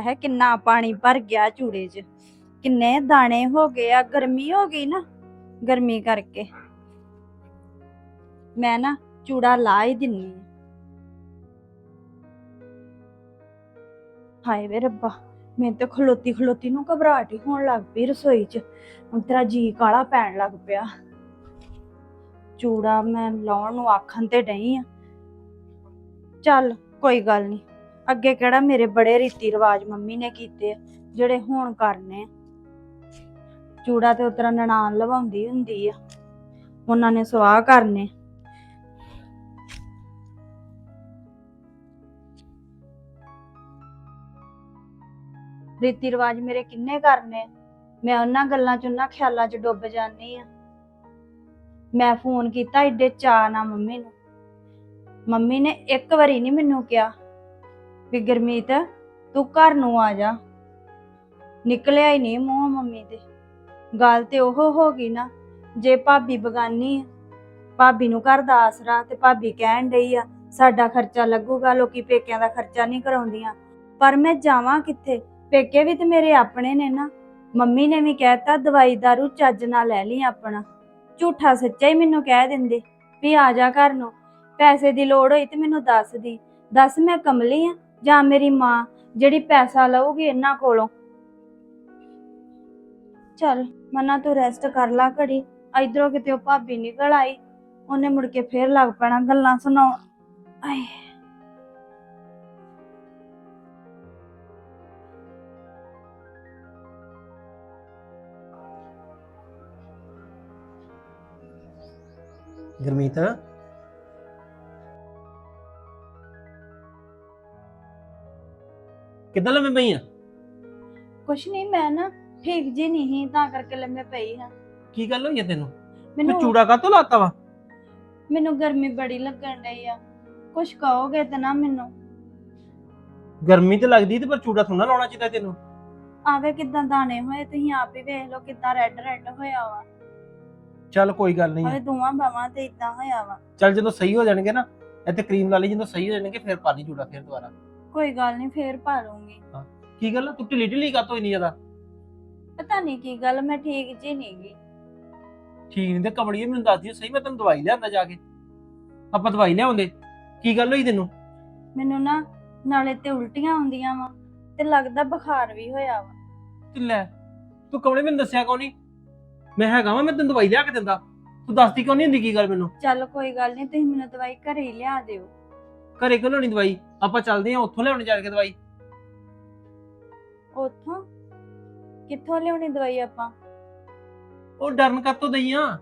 ਹੈ, ਕਿੰਨਾ ਪਾਣੀ ਭਰ ਗਿਆ ਚੂੜੇ 'ਚ। ਕਿੰਨੇ ਦਾਣੇ ਹੋ ਗਏ ਆ, ਗਰਮੀ ਹੋ ਗਈ ਨਾ, ਗਰਮੀ ਕਰਕੇ। ਮੈਂ ਨਾ ਚੂੜਾ ਲਾ ਹੀ ਦਿੰਨੀ ਆ। ਹਾਏ ਵੇ ਰੱਬਾ, ਮੈਨੂੰ ਤੇ ਖਲੋਤੀ ਖਲੋਤੀ ਨੂੰ ਘਬਰਾਹਟ ਹੀ ਹੋਣ ਲੱਗ ਪਈ ਰਸੋਈ 'ਚ। ਹੁਣ ਤੇਰਾ ਜੀ ਕਾਲਾ ਪੈਣ ਲੱਗ ਪਿਆ। ਚੂੜਾ ਮੈਂ ਲਾਉਣ ਨੂੰ ਆਖਣ ਤੇ ਡਈ ਆ। ਚੱਲ, ਕੋਈ ਗੱਲ ਨਹੀਂ ਅੱਗੇ ਕਿਹੜਾ ਮੇਰੇ ਬੜੇ ਰੀਤੀ ਰਿਵਾਜ ਮੰਮੀ ਨੇ ਕੀਤੇ ਆ, ਜਿਹੜੇ ਹੁਣ ਕਰਨੇ ਆ। ਚੂੜਾ ਤੇ ਉਤਰਾ ਨਨਾਣ ਲਵਾਉਂਦੀ ਹੁੰਦੀ ਆ। ਉਹਨਾਂ ਨੇ ਸਵਾਹ ਕਰਨੇ। ਰੀਤੀ ਰਿਵਾਜ ਮੇਰੇ ਕਿੰਨੇ ਕਰਨੇ ਮੈਂ ਉਹਨਾਂ ਗੱਲਾਂ ਚ ਉਹਨਾਂ ਖਿਆਲਾਂ ਚ ਡੁੱਬ ਜਾਂਦੀ ਆ। ਮੈਂ ਫੋਨ ਕੀਤਾ ਏਡੇ ਚਾਅ ਨਾਲ ਮੰਮੀ ਨੂੰ। ਮੰਮੀ ਨੇ ਇੱਕ ਵਾਰੀ ਨਹੀਂ ਮੈਨੂੰ ਕਿਹਾ। ਵੀ ਗੁਰਮੀਤ, ਤੂੰ ਘਰ ਨੂੰ ਆ ਜਾ। ਨਿਕਲਿਆ ਹੀ ਨਹੀਂ ਮੂੰਹ ਮੰਮੀ ਦੇ। ਗੱਲ ਤੇ ਉਹ ਹੋ ਗਈ ਨਾ, ਜੇ ਭਾਬੀ ਬਗਾਨੀ ਆ, ਭਾਬੀ ਨੂੰ ਘਰ ਦਾ ਆਸਰਾ ਤੇ ਭਾਬੀ ਕਹਿਣ ਡਈ ਆ, ਸਾਡਾ ਖਰਚਾ ਲੱਗੂਗਾ, ਲੋਕੀ ਪੇਕਿਆਂ ਦਾ ਖਰਚਾ ਨਹੀਂ ਕਰਾਉਂਦੀਆਂ। ਪਰ ਮੈਂ ਜਾਵਾਂ ਕਿੱਥੇ? ਪੇਕੇ ਵੀ ਤੇ ਮੇਰੇ ਆਪਣੇ ਨੇ ਨਾ। ਮੰਮੀ ਨੇ ਵੀ ਕਹਿਤਾ, ਦਵਾਈ ਦਾਰੂ ਚੱਜ ਨਾਲ ਲੈ ਲਈ ਆਪਣਾ। ਝੂਠਾ ਸੱਚਾ ਹੀ ਮੈਨੂੰ ਕਹਿ ਦਿੰਦੇ ਵੀ ਆ ਜਾ ਘਰ ਨੂੰ। ਪੈਸੇ ਦੀ ਲੋੜ ਹੋਈ ਤੇ ਮੈਨੂੰ ਦੱਸ ਦੀ। ਦੱਸ ਮੈਂ ਕਮਲੀ ਆ ਜਾਂ ਮੇਰੀ ਮਾਂ ਜਿਹੜੀ ਪੈਸਾ ਲਊਗੀ ਇਹਨਾਂ ਕੋਲੋਂ। ਚੱਲ, ਮਨਾ ਤੂੰ ਰੈਸਟ ਕਰ ਲਾ ਘੜੀ। ਇਧਰੋਂ ਕਿਤੇ ਉਹ ਭਾਬੀ ਨਿਕਲ ਆਈ। ਉਹਨੇ ਮੁੜ ਕੇ ਫੇਰ ਲੱਗ ਪੈਣਾ ਗੱਲਾਂ ਸੁਣਾਉਣ। ਆਏ। ਗੁਰਮੀਤ ਕਿੱਦਾਂ ਲੰਮੇ ਪਈ ਆ? ਕੁਛ ਨਹੀਂ ਮੈਂ ਨਾ ਠੀਕ ਜੀ ਨਹੀਂ ਸੀ, ਤਾਂ ਕਰਕੇ ਲੰਮੇ ਪਈ ਹਾਂ। ਕੀ ਗੱਲ ਹੋਈ ਆ ਤੈਨੂੰ? ਤੂੰ ਮੈਨੂੰ ਚੂੜਾ ਕਾਤੋਂ ਲਾਤਾ ਵਾ? ਮੈਨੂੰ ਗਰਮੀ ਬੜੀ ਲੱਗਣ ਡਈ ਆ। ਕੁਛ ਕਹੋਗੇ ਤਾਂ ਨਾ ਮੈਨੂੰ। ਗਰਮੀ ਤੇ ਲੱਗਦੀ ਤੇ ਪਰ ਚੂੜਾ ਥੋੜਾ ਲਾਉਣਾ ਚਾਹੀਦਾ ਤੈਨੂੰ। ਆਵੇ ਕਿਦਾਂ ਦਾਣੇ ਹੋਏ ਤੁਸੀਂ ਆਪ ਹੀ ਵੇਖ ਲਓ ਕਿਦਾਂ ਰੈੱਡ ਰੈੱਡ ਹੋਇਆ ਵਾ। ਚੱਲ ਕੋਈ ਗੱਲ ਨਹੀਂ। ਆਵੇ ਦੋਵਾਂ ਬਾਵਾਂ ਤੇ ਇਦਾਂ ਹੋਇਆ ਵਾ। ਚੱਲ ਜਦੋਂ ਸਹੀ ਹੋ ਜਾਣਗੇ ਨਾ ਇੱਥੇ ਕਰੀਮ ਲਾ ਲਈ ਜਦੋਂ ਸਹੀ ਹੋ ਜਾਣਗੇ ਫਿਰ ਪਾ ਲਈ ਚੂੜਾ ਫਿਰ ਦੁਬਾਰਾ। ਕੋਈ ਗੱਲ ਨਹੀਂ ਫੇਰ ਪਾ ਲੂੰਗੀ ਕੀ ਗੱਲ ਆ? ਤੂੰ ਢਿੱਲੀ ਢਿੱਲੀ ਕਾਤੋਂ ਇੰਨੀ ਜ਼ਿਆਦਾ? ਪਤਾ ਨਹੀਂ ਕੀ ਗੱਲ ਮੈਂ ਠੀਕ ਜੀ ਨਹੀਂ ਠੀਕ ਨਹੀਂ ਤੇ ਕਮੜੀਏ ਮੈਨੂੰ ਦੱਸ ਦਿਓ ਸਹੀ ਮੈਂ ਤੈਨੂੰ ਦਵਾਈ ਲਿਆਂਦਾ ਜਾ ਕੇ। ਆਪਾਂ ਦਵਾਈ ਲਿਆਉਂਦੇ। ਕੀ ਗੱਲ ਹੋਈ ਤੈਨੂੰ? ਮੈਨੂੰ ਨਾ ਨਾਲੇ ਤੇ ਉਲਟੀਆਂ ਆਉਂਦੀਆਂ ਵਾ ਤੇ ਲੱਗਦਾ ਬੁਖਾਰ ਵੀ ਹੋਇਆ ਵਾ। ਤੇ ਲੈ ਤੂੰ ਕਮੜੇ ਮੈਨੂੰ ਦੱਸਿਆ ਕਿਉਂ ਨਹੀਂ ਮੈਂ ਹੈਗਾ ਵਾਂ ਮੈਂ ਤੈਨੂੰ ਦਵਾਈ ਲਿਆ ਕੇ ਦਿੰਦਾ। ਤੂੰ ਦੱਸਦੀ ਕਿਉਂ ਨਹੀਂ ਹੁੰਦੀ ਕੀ ਗੱਲ ਮੈਨੂੰ? ਚੱਲ ਕੋਈ ਗੱਲ ਨਹੀਂ ਤੁਸੀਂ ਮੈਨੂੰ ਦਵਾਈ ਘਰੇ ਹੀ ਲਿਆ ਦਿਓ। ਘਰੇ ਕਿਉਂ ਲਿਆਉਣੀ ਦਵਾਈ? ਆਪਾਂ ਚੱਲਦੇ ਆਂ ਉੱਥੋਂ ਲਿਆਉਣੀ ਜਾ ਕੇ ਦਵਾਈ। ਉੱਥੋਂ? ਕਿੱਥੋਂ ਲਿਆਉਣੀ ਦਵਾਈ ਆਪਾਂ? ਉਹ ਡਰਨ ਕਾਤੋਂ ਦਈ ਆ?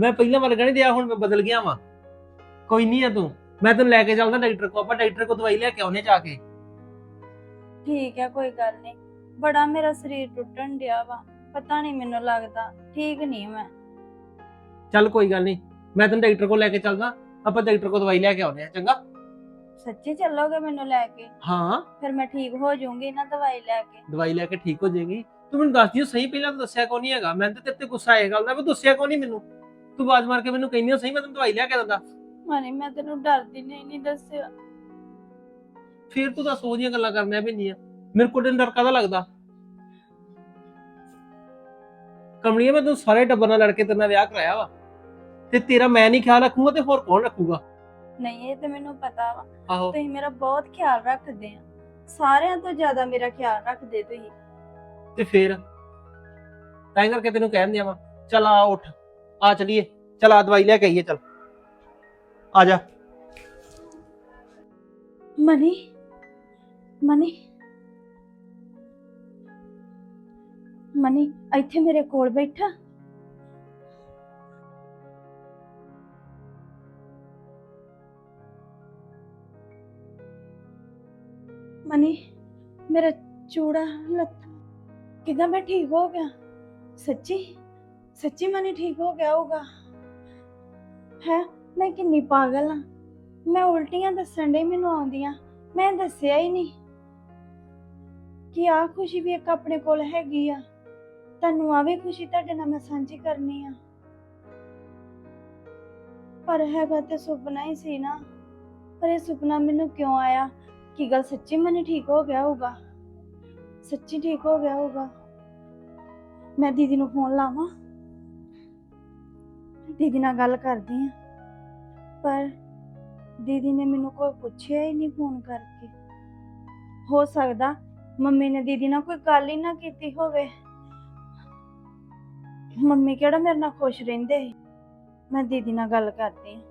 ਮੈਂ ਪਹਿਲਾਂ ਵਾਰ ਨਹੀਂ ਦਿਆ ਹੁਣ ਮੈਂ ਬਦਲ ਗਿਆ ਵਾਂ। ਕੋਈ ਨਹੀਂ ਆ ਤੂੰ। ਮੈਂ ਤੈਨੂੰ ਲੈ ਕੇ ਚੱਲਦਾ ਡਾਕਟਰ ਕੋ ਆਪਾਂ ਡਾਕਟਰ ਕੋ ਦਵਾਈ ਲੈ ਕੇ ਆਉਨੇ ਜਾ ਕੇ। ਠੀਕ ਹੈ ਕੋਈ ਗੱਲ ਨਹੀਂ। ਬੜਾ ਮੇਰਾ ਸਰੀਰ ਟੁੱਟਣ ਡਿਆ ਵਾ। ਪਤਾ ਨਹੀਂ ਮੈਨੂੰ ਲੱਗਦਾ। ਠੀਕ ਨਹੀਂ ਮੈਂ। ਚੱਲ ਕੋਈ ਗੱਲ ਨਹੀਂ। ਮੈਂ ਤੈਨੂੰ ਡਾਕਟਰ ਕੋ ਲੈ ਕੇ ਚੱਲਦਾ। ਆਪਾਂ ਡਾਕਟਰ ਕੋ ਦਵਾਈ ਲੈ ਕੇ ਆਉਨੇ ਆ ਚੰਗਾ? ਸੱਚੀ ਚੱਲੋਗੇ ਮੈਨੂੰ ਲੈ ਕੇ? ਹਾਂ। ਫਿਰ ਮੈਂ ਠੀਕ ਹੋ ਜਾਊਂਗੀ ਨਾ ਦਵਾਈ ਲੈ ਕੇ। ਦਵਾਈ ਲੈ ਕੇ ਠੀਕ ਹੋ ਜਾਏਗੀ। ਤੂੰ ਮੈਨੂੰ ਦੱਸ ਦਿਓ ਸਹੀ ਪਹਿਲਾਂ ਤਾਂ ਦੱਸਿਆ ਕੋ ਨਹੀਂ ਹੈਗਾ? ਮੈਂ ਤਾਂ ਤੇਰੇ ਤੇ ਗੁੱਸਾ ਆਏ ਗੱਲ ਦਾ ਵੀ ਦੱਸਿਆ ਕੋ ਨਹੀਂ ਮੈਨੂੰ? ਤੂੰ ਆਵਾਜ਼ ਮਾਰ ਕੇ ਮੈਨੂੰ ਕਹਿੰਦੀ ਹੋ ਸਹੀ ਮੈਂ ਤੈਨੂੰ ਦਵਾਈ ਲਿਆ ਕੇ ਦਿੰਦਾ। ਮਨੀ ਮੈਂ ਤੈਨੂੰ ਡਰਦੀ ਨਹੀਂ ਨਹੀਂ ਦੱਸਿਆ। ਫਿਰ ਤੂੰ ਤਾਂ ਸੋ ਦੀਆਂ ਗੱਲਾਂ ਕਰਨੀਆਂ ਪੈਂਦੀਆਂ ਮੇਰੇ ਕੋਲ ਤੈਨੂੰ ਡਰ ਕਾਹਦਾ ਲੱਗਦਾ? ਕਮਲੀਏ ਮੈਂ ਤੈਨੂੰ ਸਾਰੇ ਟੱਬਰ ਨਾਲ ਲੜ ਕੇ ਤੇਰੇ ਨਾਲ ਵਿਆਹ ਕਰਾਇਆ ਵਾ। ਤੇ ਤੇਰਾ ਮੈਂ ਨਹੀਂ ਖਿਆਲ ਰੱਖੂਗਾ ਤੇ ਹੋਰ ਕੌਣ ਰੱਖੂਗਾ? ਨਹੀਂ ਇਹ ਤੇ ਮੈਨੂੰ ਪਤਾ ਵਾ। ਆਹੋ। ਤੁਸੀਂ ਮੇਰਾ ਬਹੁਤ ਖਿਆਲ ਰੱਖਦੇ ਆ। ਸਾਰਿਆਂ ਤੋਂ ਜ਼ਿਆਦਾ ਮੇਰਾ ਖਿਆਲ ਰੱਖਦੇ ਤੁਸੀਂ। ਤੇ ਫਿਰ? ਤਾਂ ਕਰਕੇ ਤੈਨੂੰ ਕਹਿਣ ਦਿਆਂ ਵਾ ਚੱਲ ਆ ਉੱਠ ਆ ਚਲੀਏ ਚੱਲ ਆ ਦਵਾਈ ਲੈ ਕੇ ਆਈਏ ਚੱਲ। ਆ ਜਾ। Money money. ਮਨੀ ਇੱਥੇ ਮੇਰੇ ਕੋਲ ਬੈਠਾ। ਮਨੀ, ਮੇਰਾ ਚੂੜਾ ਲੱਤ, ਕਿਦਾਂ ਮੈਂ ਠੀਕ ਹੋ ਗਿਆ? ਸੱਚੀ? ਸੱਚੀ ਮਨੀ ਠੀਕ ਹੋ ਗਿਆ ਹੋਗਾ ਹੈ? ਮੈਂ ਕਿੰਨੀ ਪਾਗਲ ਆ? ਮੈਂ ਉਲਟੀਆਂ ਦੱਸਣ ਡਈ ਮੈਨੂੰ ਆਉਂਦੀਆਂ, ਮੈਂ ਦੱਸਿਆ ਹੀ ਨਹੀਂ। ਕਿ ਆ ਖੁਸ਼ੀ ਵੀ ਇੱਕ ਆਪਣੇ ਕੋਲ ਹੈਗੀ ਆ। ਤੁਹਾਨੂੰ ਆ ਵੀ ਖੁਸ਼ੀ ਤੁਹਾਡੇ ਨਾਲ ਮੈਂ ਸਾਂਝੀ ਕਰਨੀ ਆ। ਪਰ ਹੈਗਾ ਤੇ ਸੁਪਨਾ ਹੀ ਸੀ ਨਾ। ਪਰ ਇਹ ਸੁਪਨਾ ਮੈਨੂੰ ਕਿਉਂ ਆਇਆ? ਕੀ ਗੱਲ ਸੱਚੀ ਮਨੀ ਠੀਕ ਹੋ ਗਿਆ ਹੋਊਗਾ? ਸੱਚੀ ਠੀਕ ਹੋ ਗਿਆ ਹੋਊਗਾ? ਮੈਂ ਦੀਦੀ ਨੂੰ ਫੋਨ ਲਾਵਾਂ? ਦੀਦੀ ਨਾਲ ਗੱਲ ਕਰਦੀ ਆ ਪਰ ਦੀਦੀ ਨੇ ਮੈਨੂੰ ਕੋਈ ਪੁੱਛਿਆ ਹੀ ਨਹੀਂ ਫੋਨ ਕਰਕੇ। ਹੋ ਸਕਦਾ ਮੰਮੀ ਨੇ ਦੀਦੀ ਨਾਲ ਕੋਈ ਗੱਲ ਹੀ ਨਾ ਕੀਤੀ ਹੋਵੇ। ਮੰਮੀ ਕਿਹੜਾ ਮੇਰੇ ਨਾਲ ਖੁਸ਼ ਰਹਿੰਦੇ? ਸੀ ਮੈਂ ਦੀਦੀ ਨਾਲ ਗੱਲ ਕਰਦੀ ਆ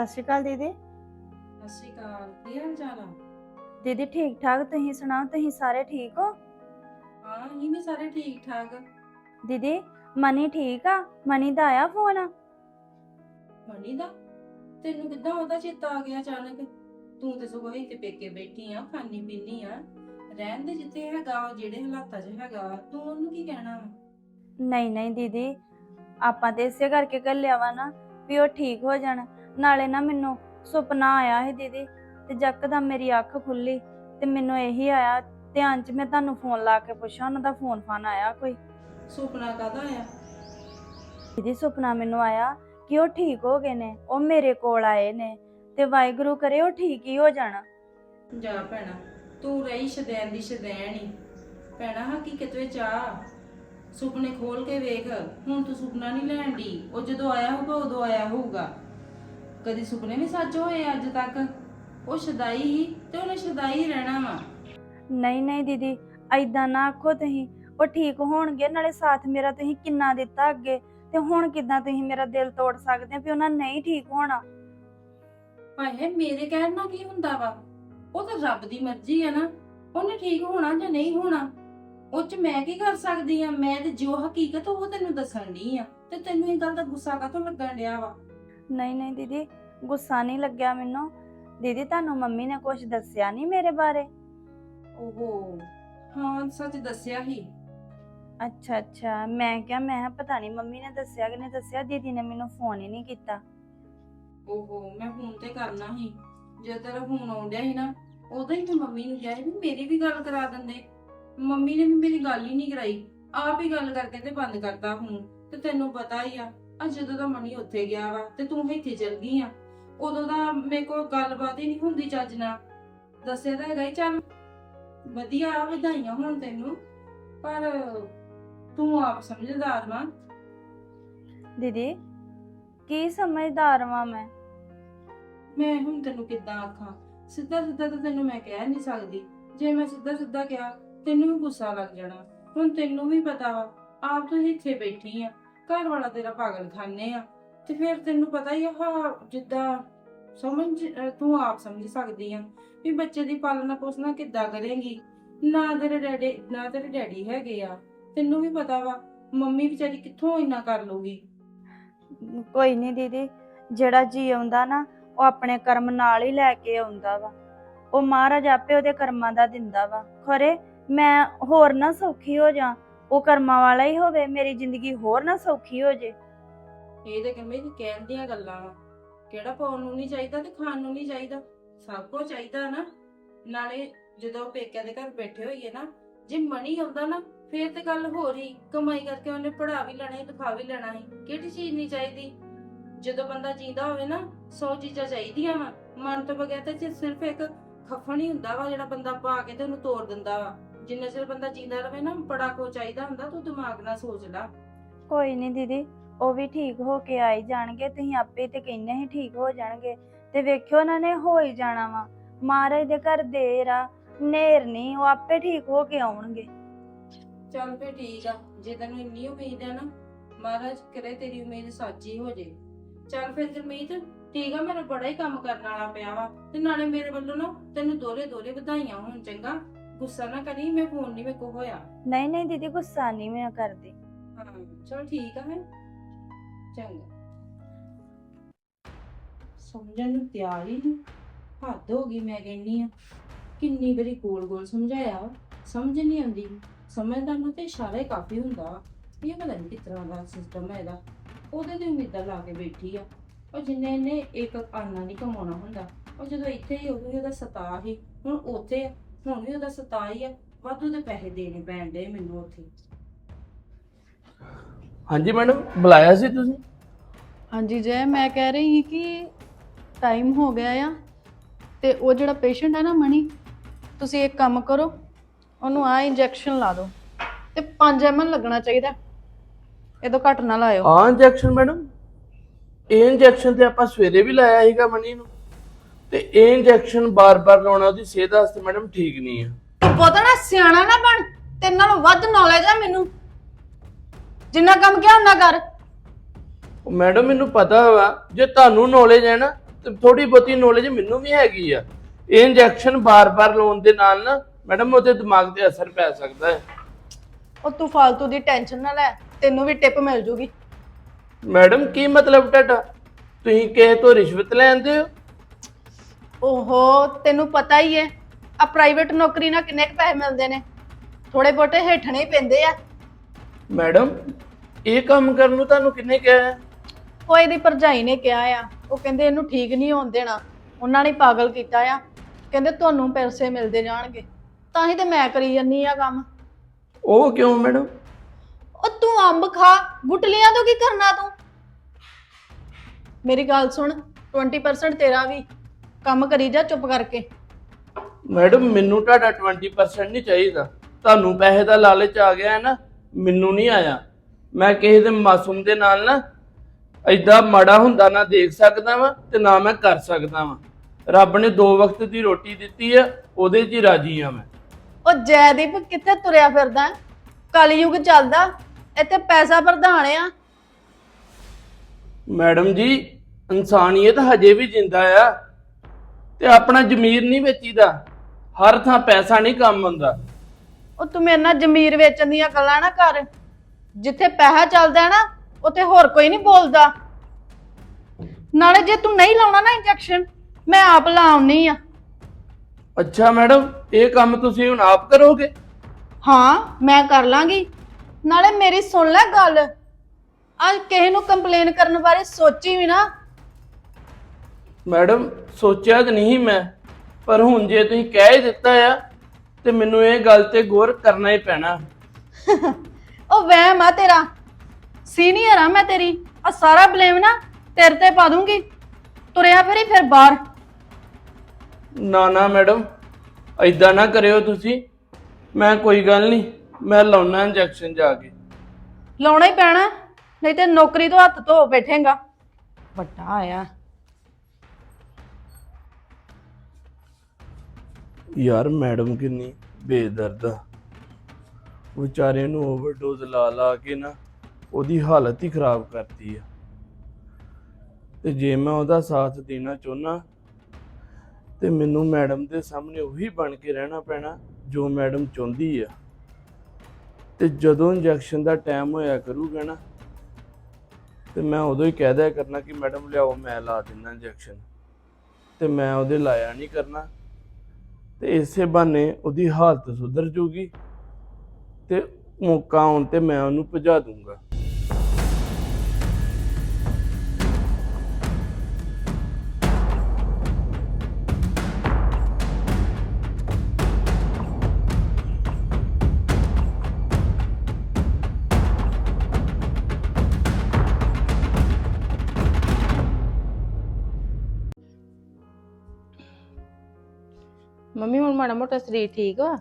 ਸਤਿ ਸ਼੍ਰੀ ਅਕਾਲ ਦੀਦੀ। ਸਤਿ ਸ਼੍ਰੀ ਅਕਾਲ ਕੀ ਹਾਲ ਚਾਲ ਆ? ਦੀਦੀ ਠੀਕ ਠਾਕ ਤੁਸੀਂ ਸੁਣਾਓ ਤੁਸੀਂ ਸਾਰੇ ਠੀਕ ਹੋ? ਹਾਂ ਅਸੀਂ ਵੀ ਸਾਰੇ ਠੀਕ ਠਾਕ। ਦੀਦੀ ਮਨੀ ਠੀਕ ਆ? ਮਨੀ ਦਾ ਆਇਆ ਫੋਨ? ਮਣੀ ਦਾ? ਤੈਨੂੰ ਕਿੱਦਾਂ ਉਹਦਾ ਚੇਤਾ ਆ ਗਿਆ ਅਚਾਨਕ? ਤੂੰ ਤੇ ਸਗੋਂ ਇੱਥੇ ਪੇਕੇ ਬੈਠੀ ਆ ਖਾਣੀ ਪੀਣੀ ਆ। ਰਹਿਣ ਦੇ ਜਿੱਥੇ ਹੈਗਾ ਜਿਹੜੇ ਹਾਲਾਤਾਂ 'ਚ ਹੈਗਾ ਤੂੰ ਉਹਨੂੰ ਕੀ ਕਹਿਣਾ ਵਾ? ਨਹੀਂ ਨਹੀਂ ਦੀਦੀ ਆਪਾਂ ਤੇ ਇਸੇ ਕਰਕੇ ਘੱਲਿਆ ਵਾ ਨਾ ਵੀ ਉਹ ਠੀਕ ਹੋ ਜਾਣ। ਨਾਲੇ ਨਾ ਮੈਨੂੰ ਸੁਪਨਾ ਆਇਆ ਸੀ ਦੀਦੀ ਤੇ ਜੱਕਦਮ ਮੇਰੀ ਅੱਖ ਖੁੱਲੀ ਤੇ ਮੈਨੂੰ ਇਹੀ ਆਇਆ ਧਿਆਨ 'ਚ ਮੈਂ ਤੁਹਾਨੂੰ ਫੋਨ ਲਾ ਕੇ ਪੁੱਛਾਂ ਉਹਨਾਂ ਦਾ ਫੋਨ ਫਾਨ ਆਇਆ ਕੋਈ? ਸੁਪਨਾ ਕਾਦਾ ਆ ਦੀਦੀ ਸੁਪਨਾ ਮੈਨੂੰ ਆਇਆ ਕਿ ਉਹ ਠੀਕ ਹੋ ਗਏ ਨੇ ਉਹ ਮੇਰੇ ਕੋਲ ਆਏ ਨੇ ਤੇ ਵਾਹਿਗੁਰੂ ਕਰੇ ਉਹ ਠੀਕ ਹੀ ਹੋ ਜਾਣ। ਜਾ ਭੈਣਾ ਤੂੰ ਰਹੀ ਸ਼ਦੈਨ ਦੀ ਸ਼ਦੈਨ ਹੀ। ਭੈਣਾ ਹਕੀਕਤ ਵਿੱਚ ਆ। ਸੁਪਨੇ ਖੋਲ ਕੇ ਵੇਖ ਹੁਣ ਤੂੰ ਸੁਪਨਾ ਨਹੀਂ ਲੈਣ ਦੀ ਉਹ ਜਦੋਂ ਆਇਆ ਹੋਊਗਾ ਉਦੋਂ ਆਇਆ ਹੋਊਗਾ। ਕਦੀ ਸੁਪਨੇ ਵੀ ਸੱਚ ਹੋਏ ਅੱਜ ਤੱਕ? ਉਹ ਸ਼ਦਾਈ ਹੀ ਤੇ ਉਹਨੇ ਸ਼ਦਾਈ ਰਹਿਣਾ ਵਾ। ਨਹੀਂ ਨਹੀਂ ਦੀਦੀ ਐਦਾਂ ਨਾ ਆਖੋ ਤੁਸੀਂ। ਉਹ ਠੀਕ ਹੋਣਗੇ ਨਾਲੇ ਸਾਥ ਮੇਰਾ ਤੁਸੀਂ ਕਿੰਨਾ ਦਿੱਤਾ ਅੱਗੇ। ਤੇ ਹੁਣ ਕਿਦਾਂ ਤੁਸੀਂ ਮੇਰਾ ਦਿਲ ਤੋੜ ਸਕਦੇ ਹੋ ਵੀ ਉਹਨਾਂ ਨਹੀਂ ਠੀਕ ਹੋਣਾ? ਭਾਏ ਮੇਰੇ ਕਹਿਣ ਨਾਲ ਕੀ ਹੁੰਦਾ ਵਾ? ਉਹ ਤਾਂ ਰੱਬ ਦੀ ਮਰਜ਼ੀ ਆ ਨਾ। ਉਹਨੇ ਠੀਕ ਹੋਣਾ ਜਾਂ ਨਹੀਂ ਹੋਣਾ? ਉਹ ਚ ਮੈਂ ਕੀ ਕਰ ਸਕਦੀ ਆ? ਮੈਂ ਤੇ ਜੋ ਹਕੀਕਤ ਉਹ ਤੈਨੂੰ ਦੱਸਣ ਦੀ ਆ। ਤੇ ਤੈਨੂੰ ਇਹ ਗੱਲ ਦਾ ਗੁੱਸਾ ਕਾਹਤੋਂ ਲੱਗਣ ਡਿਆ ਵਾ? ਨਹੀਂ ਨਹੀਂ ਦੀਦੀ ਗੁੱਸਾ ਨਹੀਂ ਲੱਗਿਆ ਮੈਨੂੰ। ਦੀਦੀ ਤੁਹਾਨੂੰ ਮੰਮੀ ਨੇ ਕੁਝ ਦੱਸਿਆ ਨਹੀਂ ਮੇਰੇ ਬਾਰੇ? ਓਹੋ ਹਾਂ ਸੱਚ ਦੱਸਿਆ ਹੀ। ਅੱਛਾ ਅੱਛਾ ਮੈਂ ਕਿਹਾ ਮੈਂ ਕਿਹਾ ਪਤਾ ਨਹੀਂ ਮੰਮੀ ਨੇ ਦੱਸਿਆ ਕਿ ਨਹੀਂ ਦੱਸਿਆ ਦੀਦੀ ਨੇ ਮੈਨੂੰ ਫੋਨ ਹੀ ਨਹੀਂ ਕੀਤਾ। ਓਹੋ ਮੈਂ ਫੋਨ ਤੇ ਕਰਨਾ ਸੀ ਜੇ ਤੇਰਾ ਫੋਨ ਆਉਂਦਿਆ ਸੀ ਨਾ ਉਦੋਂ ਹੀ ਮੈਂ ਮੰਮੀ ਨੂੰ ਜਾਏ ਵੀ ਮੇਰੀ ਵੀ ਗੱਲ ਕਰਾ ਦਿੰਦੇ। ਮੰਮੀ ਨੇ ਵੀ ਮੇਰੀ ਗੱਲ ਹੀ ਨਹੀਂ ਕਰਾਈ। ਆਪ ਹੀ ਗੱਲ ਕਰਕੇ ਤੇ ਬੰਦ ਕਰਤਾ ਫੋਨ ਤੇ ਤੈਨੂੰ ਪਤਾ ਹੀ ਆ। ਆ ਜਦੋਂ ਦਾ ਮਣੀ ਉੱਥੇ ਗਿਆ ਵਾ ਤੇ ਤੂੰ ਇੱਥੇ ਚਲ ਗਈ ਆ। ਉਦੋਂ ਦਾ ਮੇਰੇ ਕੋਲ ਗੱਲਬਾਤ ਹੀ ਨਹੀਂ ਹੁੰਦੀ ਚੱਜ ਨਾਲ। ਦੱਸਿਆ ਤਾਂ ਹੈਗਾ ਹੀ ਚੱਲ ਵਧੀਆ ਆ ਵਧਾਈਆਂ ਹੁਣ ਤੈਨੂੰ। ਪਰ ਤੂੰ ਆਪ ਸਮਝਦਾਰ ਨਾ ਦੀਦੀ ਕੀ ਸਮਝਦਾਰ ਵਾਂ ਮੈਂ? ਮੈਂ ਹੁਣ ਤੈਨੂੰ ਕਿੱਦਾਂ ਆਖਾਂ? ਸਿੱਧਾ ਸਿੱਧਾ ਤਾਂ ਤੈਨੂੰ ਮੈਂ ਕਹਿ ਨਹੀਂ ਸਕਦੀ। ਜੇ ਮੈਂ ਸਿੱਧਾ ਸਿੱਧਾ ਕਿਹਾ ਤੈਨੂੰ ਵੀ ਗੁੱਸਾ ਲੱਗ ਜਾਣਾ। ਹੁਣ ਤੈਨੂੰ ਵੀ ਪਤਾ ਵਾ ਆਪ ਤੂੰ ਇੱਥੇ ਬੈਠੀ ਆ। ਘਰ ਵਾਲਾ ਤੇਰਾ ਪਾਗਲ ਪਾਗਲਖਾਨੇ ਆ। ਤੇ ਫਿਰ ਤੈਨੂੰ ਪਤਾ ਹੀ ਆ ਹਾਂ ਜਿੱਦਾਂ ਸਮਝ ਅਹ ਤੂੰ ਆਪ ਸਮਝ ਸਕਦੀ ਆ ਵੀ ਬੱਚੇ ਦੀ ਪਾਲਣਾ ਪੋਸਣਾ ਕਿੱਦਾਂ ਕਰੇਂਗੀ। ਨਾ ਤੇਰੇ ਡੈਡੀ, ਨਾ ਤੇਰੇ ਡੈਡੀ ਹੈਗੇ ਆ। ਤੈਨੂੰ ਵੀ ਪਤਾ ਵਾ, ਮੰਮੀ ਵਿਚਾਰੀ ਕਿੱਥੋਂ ਇੰਨਾ ਕਰ ਲਊਗੀ। ਕੋਈ ਨਹੀਂ ਦੀਦੀ, ਜਿਹੜਾ ਜੀ ਆਉਂਦਾ ਨਾ, ਉਹ ਆਪਣੇ ਕਰਮ ਨਾਲ ਹੀ ਲੈ ਕੇ ਆਉਂਦਾ ਵਾ। ਉਹ ਮਹਾਰਾਜ ਆਪੇ ਉਹਦੇ ਕਰਮਾਂ ਦਾ ਦਿੰਦਾ ਵਾ। ਖਰੇ ਮੈਂ ਹੋਰ ਨਾ ਸੌਖੀ ਹੋ ਜਾ ਉਹ ਕਰਮਾਂ ਵਾਲਾ ਹੀ ਹੋਵੇ, ਮੇਰੀ ਜ਼ਿੰਦਗੀ ਹੋਰ ਨਾ ਸੌਖੀ ਹੋ ਜੇ। ਇਹ ਤੇ ਕਹਿੰਦੇ ਕਿ ਕਹਿਣ ਦੀਆਂ ਗੱਲਾਂ ਵਾ। ਕਿਹੜਾ ਪਾਉਣ ਨੂੰ ਨਹੀਂ ਚਾਹੀਦਾ ਤੇ ਖਾਣ ਨੂੰ ਨਹੀਂ ਚਾਹੀਦਾ। ਸਭ ਕੁਝ ਚਾਹੀਦਾ ਨਾ। ਨਾਲੇ ਜਦੋਂ ਪੇਕਿਆਂ ਦੇ ਘਰ ਬੈਠੇ ਹੋਈਏ ਨਾ, ਜੇ ਮਣੀ ਆਉਂਦਾ ਨਾ, ਫੇਰ ਤੇ ਗੱਲ ਹੋ। ਰਹੀ ਕਮਾਈ ਕਰਕੇ ਉਹਨੇ ਪੜਾ ਵੀ ਲੈਣਾ ਸੀ ਲਿਖਾ ਵੀ ਲੈਣਾ ਸੀ। ਕਿਹੜੀ ਚੀਜ਼ ਨਹੀਂ ਚਾਹੀਦੀ? ਜਦੋਂ ਬੰਦਾ ਜਿੰਦਾ ਹੋਵੇ ਨਾ, ਸੌ ਚੀਜ਼ਾਂ ਚਾਹੀਦੀਆਂ ਵਾ। ਮਨ ਤੋਂ ਬਗੈਰ ਤੇ ਸਿਰਫ ਇੱਕ ਖਫਣ ਹੀ ਹੁੰਦਾ ਵਾ, ਜਿਹੜਾ ਬੰਦਾ ਪਾ ਕੇ ਤੇ ਉਹਨੂੰ ਤੋੜ ਦਿੰਦਾ ਵਾ। ਜਿੰਨਾ ਚਿਰ ਬੰਦਾ ਜਿੰਦਾ ਰਵੇ ਨਾ ਬੜਾ ਕੋ ਚਾਹੀਦਾ ਹੁੰਦਾ ਤੂੰ ਦਿਮਾਗ ਨਾਲ ਸੋਚ ਲੈ। ਕੋਈ ਨਹੀਂ ਦੀਦੀ ਉਹ ਵੀ ਠੀਕ ਹੋ ਕੇ ਆਈ ਜਾਣਗੇ ਤੁਸੀਂ ਆਪੇ ਤੇ ਕਹਿੰਦੇ ਹੀ ਠੀਕ ਹੋ ਜਾਣਗੇ ਤੇ ਵੇਖਿਓ ਉਹਨਾਂ ਨੇ ਹੋ ਹੀ ਜਾਣਾ ਵਾ। ਮਹਾਰਾਜ ਦੇ ਘਰ ਦੇਰ ਆ ਨੇਰ ਨਹੀਂ ਉਹ ਆਪੇ ਠੀਕ ਹੋ ਕੇ ਆਉਣਗੇ। ਚੱਲ ਫੇ ਠੀਕ ਆ ਜੇ ਤੈਨੂੰ ਇੰਨੀ ਉਮੀਦ ਹੈ ਨਾ ਮਹਾਰਾਜ ਕਰੇ ਤੇਰੀ ਉਮੀਦ ਸੱਚੀ ਹੋ ਜੇ। ਚੱਲ ਫਿਰ ਗੁਰਮੀਤ ਠੀਕ ਆ ਮੇਰਾ ਬੜਾ ਹੀ ਕੰਮ ਕਰਨ ਵਾਲਾ ਪਿਆ ਵਾ ਤੇ ਨਾਲੇ ਮੇਰੇ ਵੱਲੋਂ ਨਾ ਤੈਨੂੰ ਦੋਰੇ ਦੋਰੇ ਵਧਾਈਆਂ ਹੋਣ ਚੰਗਾ। ਗੁੱਸਾ ਨਾ ਕਰੀ ਮੈਂ ਫੋਨ ਨਹੀਂ ਮੇਰੇ ਕੋ ਹੋਇਆ। ਨਹੀਂ ਨਹੀਂ ਦੀਦੀ ਗੁੱਸਾ ਨਹੀਂ ਮੈਂ ਕਰਦੀ। ਹਾਂ ਚਲ ਠੀਕ ਆ ਫਿਰ। ਚੰਗਾ। ਸਮਝਣ ਨੂੰ ਤਿਆਰ ਹੀ ਨਹੀਂ ਹੱਦ ਹੋ ਗਈ ਮੈਂ ਕਹਿੰਨੀ ਆ। ਕਿੰਨੀ ਵਾਰੀ ਗੋਲ ਗੋਲ ਸਮਝਾਇਆ ਵਾ, ਸਮਝ ਨਹੀਂ ਆਉਂਦੀ। ਸਮਝਦਾ ਨੂੰ ਤੇ ਇਸ਼ਾਰਾ ਹੀ ਕਾਫੀ ਹੁੰਦਾ ਵਾ। ਇਹ ਪਤਾ ਨਹੀਂ ਕਿਸ ਤਰ੍ਹਾਂ ਦਾ ਸਿਸਟਮ ਹੈ ਇਹਦਾ। ਉਹਦੇ ਤੇ ਉਮੀਦਾਂ ਲਾ ਕੇ ਬੈਠੀ ਆ। ਉਹ ਜਿੰਨੇ ਇਹਨੇ ਇੱਕ ਆਨਾ ਨਹੀਂ ਕਮਾਉਣਾ ਹੁੰਦਾ। ਉਹ ਜਦੋਂ ਇੱਥੇ ਹੀ ਹੀ ਉਹਦਾ ਸਤਾ ਹੀ। ਹੁਣ ਉੱਥੇ ਆ, ਹੁਣ ਵੀ ਉਹਦਾ ਸਤਾ ਹੀ ਆ ਵਾਧੂ ਦੇ ਪੈਸੇ ਦੇਣੇ ਪੈਣ ਮੈਨੂੰ ਉੱਥੇ। ਹਾਂਜੀ ਮੈਡਮ ਬੁਲਾਇਆ ਸੀ ਤੁਸੀਂ? ਹਾਂਜੀ ਜੈ ਮੈਂ ਕਹਿ ਰਹੀ ਹਾਂ ਕਿ ਟਾਈਮ ਹੋ ਗਿਆ ਆ ਤੇ ਉਹ ਜਿਹੜਾ ਪੇਸ਼ੈਂਟ ਹੈ ਨਾ ਮਣੀ ਤੁਸੀਂ ਇੱਕ ਕੰਮ ਕਰੋ ਉਹਨੂੰ ਆ ਇੰਜੈਕਸ਼ਨ ਲਾ ਦਿਓ ਤੇ 5 ml ਲੱਗਣਾ ਚਾਹੀਦਾ। ਇਹ ਤੋਂ ਘੱਟ ਨਾ ਲਾਇਓ। ਆ ਇੰਜੈਕਸ਼ਨ ਮੈਡਮ ਇਹ ਇੰਜੈਕਸ਼ਨ ਤੇ ਆਪਾਂ ਸਵੇਰੇ ਵੀ ਲਾਇਆ ਸੀਗਾ ਮਣੀ ਨੂੰ। ਤੇ ਇਹ ਇੰਜੈਕਸ਼ਨ ਬਾਰ-ਬਾਰ ਲਾਉਣਾ ਉਹਦੀ ਸਿਹਤ ਵਾਸਤੇ ਮੈਡਮ ਠੀਕ ਨਹੀਂ ਆ। ਤੂੰ ਪਤਾ ਨਾ ਸਿਆਣਾ ਨਾ ਬਣ ਤੇਰੇ ਨਾਲੋਂ ਵੱਧ ਨੌਲੇਜ ਆ ਮੈਨੂੰ। ਜਿੰਨਾ ਕੰਮ ਕਿਹਾ ਉਹਨਾਂ ਕਰ। ਉਹ ਮੈਡਮ ਮੈਨੂੰ ਪਤਾ ਵਾ ਜੇ ਤੁਹਾਨੂੰ ਨੌਲੇਜ ਹੈ ਨਾ ਤੇ ਥੋੜੀ ਬਹੁਤੀ ਨੌਲੇਜ ਮੈਨੂੰ ਵੀ ਹੈਗੀ ਆ। ਇਹ ਇੰਜੈਕਸ਼ਨ ਬਾਰ-ਬਾਰ ਲਾਉਣ ਦੇ ਨਾਲ ਨਾ ਮੈਡਮ ਉਹਦੇ ਦਿਮਾਗ ਤੇ ਅਸਰ ਪੈ ਸਕਦਾ ਹੈ। ਉਹ ਤੂੰ ਫालतू ਦੀ ਟੈਨਸ਼ਨ ਨਾ ਲੈ ਤੈਨੂੰ ਵੀ ਟਿਪ ਮਿਲ ਜੂਗੀ। ਮੈਡਮ ਕੀ ਮਤਲਬ ਤੁਹਾਡਾ? ਤੁਸੀਂ ਕਿਸੇ ਤੋਂ ਰਿਸ਼ਵਤ ਲੈਂਦੇ ਹੋ? ਓਹੋ ਤੈਨੂੰ ਪਤਾ ਹੀ ਹੈ ਆ ਪ੍ਰਾਈਵੇਟ ਨੌਕਰੀ ਨਾਲ ਕਿੰਨੇ ਕੁ ਪੈਸੇ ਮਿਲਦੇ ਨੇ? ਥੋੜੇ ਬੋਟੇ ਹੇਠਣੇ ਹੀ ਪੈਂਦੇ ਆ। ਮੈਡਮ ਇਹ ਕੰਮ ਕਰਨ ਨੂੰ ਤੁਹਾਨੂੰ ਕਿੰਨੇ ਕਿਹਾ ਹੈ? ਉਹ ਇਹਦੀ ਭਰਜਾਈ ਨੇ ਕਿਹਾ ਆ ਉਹ ਕਹਿੰਦੇ ਇਹਨੂੰ ਠੀਕ ਨਹੀਂ ਹੋਣ ਦੇਣਾ ਉਹਨਾਂ ਨੇ ਪਾਗਲ ਕੀਤਾ ਆ। ਕਹਿੰਦੇ ਤੁਹਾਨੂੰ ਪੈਸੇ ਮਿਲਦੇ ਜਾਣਗੇ ਤਾਂ ਹੀ ਤੇ ਮੈਂ ਕਰੀ ਜੰਨੀ ਆ ਕੰਮ। ਉਹ ਕਿਉਂ ਮੈਡਮ? ਉਹ ਤੂੰ ਅੰਬ ਖਾ ਗੁਟਲੀਆਂ ਤੋਂ ਕੀ ਕਰਨਾ ਤੂੰ? ਮੇਰੀ ਗੱਲ ਸੁਣ 20% ਤੇਰਾ ਵੀ। ਕੰਮ ਕਰੀ ਜਾ ਚੁੱਪ ਕਰਕੇ। ਮੈਡਮ ਮੈਨੂੰ ਤੁਹਾਡਾ 20% ਨਹੀਂ ਚਾਹੀਦਾ। ਤੁਹਾਨੂੰ ਪੈਸੇ ਦਾ ਲਾਲਚ ਆ ਗਿਆ ਹੈ ਨਾ ਮੈਨੂੰ ਨਹੀਂ ਆਇਆ। ਮੈਂ ਕਿਸੇ ਦੇ ਮਾਸੂਮ ਦੇ ਨਾਲ ਨਾ ਐਦਾਂ ਮਾੜਾ ਹੁੰਦਾ ਨਾ ਦੇਖ ਸਕਦਾ ਵਾਂ ਤੇ ਨਾ ਮੈਂ ਕਰ ਸਕਦਾ ਵਾਂ। ਰੱਬ ਨੇ ਦੋ ਵਕਤ ਦੀ ਰੋਟੀ ਦਿੱਤੀ ਆ ਉਹਦੇ 'ਚ ਹੀ ਰਾਜੀ ਆ ਮੈਂ। ਉਹ ਜੈਦੀਪ ਕਿੱਥੇ ਤੁਰਿਆ ਫਿਰਦਾ? ਕਲਯੁਗ ਚੱਲਦਾ ਇੱਥੇ ਪੈਸਾ ਪ੍ਰਧਾਨ ਆ। ਮੈਡਮ ਜੀ ਇਨਸਾਨੀਅਤ ਹਜੇ ਵੀ ਜਿੰਦਾ ਆ। ਤੇ ਆਪਣਾ ਜ਼ਮੀਰ ਨਹੀਂ ਵੇਚੀਦਾ। ਹਰ ਥਾਂ ਪੈਸਾ ਨਹੀਂ ਕੰਮ ਆਉਂਦਾ ਉਹ ਤੂੰ ਮੇਰੇ ਨਾਲ ਜ਼ਮੀਰ ਵੇਚਣ ਦੀਆਂ ਗੱਲਾਂ ਨਾ ਕਰ। ਜਿੱਥੇ ਪੈਸਾ ਚੱਲਦਾ ਹੈ ਨਾ ਉੱਥੇ ਹੋਰ ਕੋਈ ਨਹੀਂ ਬੋਲਦਾ। ਨਾਲੇ ਜੇ ਤੂੰ ਨਹੀਂ ਲਾਉਣਾ ਨਾ ਇੰਜੈਕਸ਼ਨ ਮੈਂ ਆਪ ਲਾਉਣੀ ਆ। ਅੱਛਾ ਮੈਡਮ ਇਹ ਕੰਮ ਤੁਸੀਂ ਹੁਣ ਆਪ ਕਰੋਗੇ? ਹਾਂ ਮੈਂ ਕਰ ਲਾਂਗੀ। ਨਾਲੇ ਮੇਰੀ ਸੁਣ ਲੈ ਗੱਲ। ਅੱਜ ਕਿਸੇ ਨੂੰ ਕੰਪਲੇਨ ਕਰਨ ਬਾਰੇ ਸੋਚੀ ਵੀ ਨਾ ਮੈਡਮ ਸੋਚਿਆ ਤਾਂ ਨਹੀਂ ਮੈਂ ਪਰ ਹੁਣ ਜੇ ਤੁਸੀਂ ਕਹਿ ਹੀ ਦਿੱਤਾ ਆ ਤੇ ਮੈਨੂੰ ਇਹ ਗੱਲ ਤੇ ਗੌਰ ਕਰਨਾ ਹੀ ਪੈਣਾ। ਉਹ ਵਹਿਮ ਆ ਤੇਰਾ। ਸੀਨੀਅਰ ਆ ਮੈਂ ਤੇਰੀ। ਆ ਸਾਰਾ ਬਲੇਮ ਨਾ ਤੇਰੇ ਤੇ ਪਾ ਦੂੰਗੀ। ਤੁਰਿਆ ਫਿਰੀ ਫਿਰ ਬਾਹਰ। ਨਾ ਨਾ ਮੈਡਮ ਐਦਾਂ ਨਾ ਕਰਿਓ ਤੁਸੀਂ। ਮੈਂ ਕੋਈ ਗੱਲ ਨਹੀਂ ਮੈਂ ਲਾਉਣਾ ਇੰਜੈਕਸ਼ਨ ਜਾ ਕੇ। ਲਾਉਣਾ ਹੀ ਪੈਣਾ ਨਹੀਂ ਤੇ ਨੌਕਰੀ ਤੋਂ ਹੱਥ ਧੋ ਬੈਠੇਗਾ। ਵੱਡਾ ਆਇਆ। ਯਾਰ ਮੈਡਮ ਕਿੰਨੀ ਬੇਦਰਦ ਆ। ਵਿਚਾਰੇ ਨੂੰ ਓਵਰਡੋਜ਼ ਲਾ ਲਾ ਕੇ ਨਾ ਉਹਦੀ ਹਾਲਤ ਹੀ ਖਰਾਬ ਕਰਤੀ ਆ। ਤੇ ਜੇ ਮੈਂ ਉਹਦਾ ਸਾਥ ਦੇਣਾ ਚਾਹੁੰਨਾ, ਤੇ ਮੈਨੂੰ ਮੈਡਮ ਦੇ ਸਾਹਮਣੇ ਉਹੀ ਬਣ ਕੇ ਰਹਿਣਾ ਪੈਣਾ ਜੋ ਮੈਡਮ ਚਾਹੁੰਦੀ ਆ। ਤੇ ਜਦੋਂ ਇੰਜੈਕਸ਼ਨ ਦਾ ਟਾਈਮ ਹੋਇਆ ਕਰੂਗਾ ਨਾ, ਤੇ ਮੈਂ ਉਦੋਂ ਹੀ ਕਹਿ ਦਿਆ ਕਰਨਾ ਕਿ ਮੈਡਮ ਲਿਆਓ, ਮੈਂ ਲਾ ਦਿੰਦਾ ਇੰਜੈਕਸ਼ਨ ਤੇ ਮੈਂ ਉਹਦੇ ਲਾਇਆ ਨਹੀਂ ਕਰਨਾ। ਤੇ ਇਸੇ ਬਹਾਨੇ ਉਹਦੀ ਹਾਲਤ ਸੁਧਰ ਜੂਗੀ ਤੇ ਮੌਕਾ ਆਉਣ ਤੇ ਮੈਂ ਉਹਨੂੰ ਭਜਾ ਦੂੰਗਾ। ਮੰਮੀ ਹੁਣ ਮਾੜਾ ਮੋਟਾ ਸਰੀਰ ਠੀਕ ਵਾ?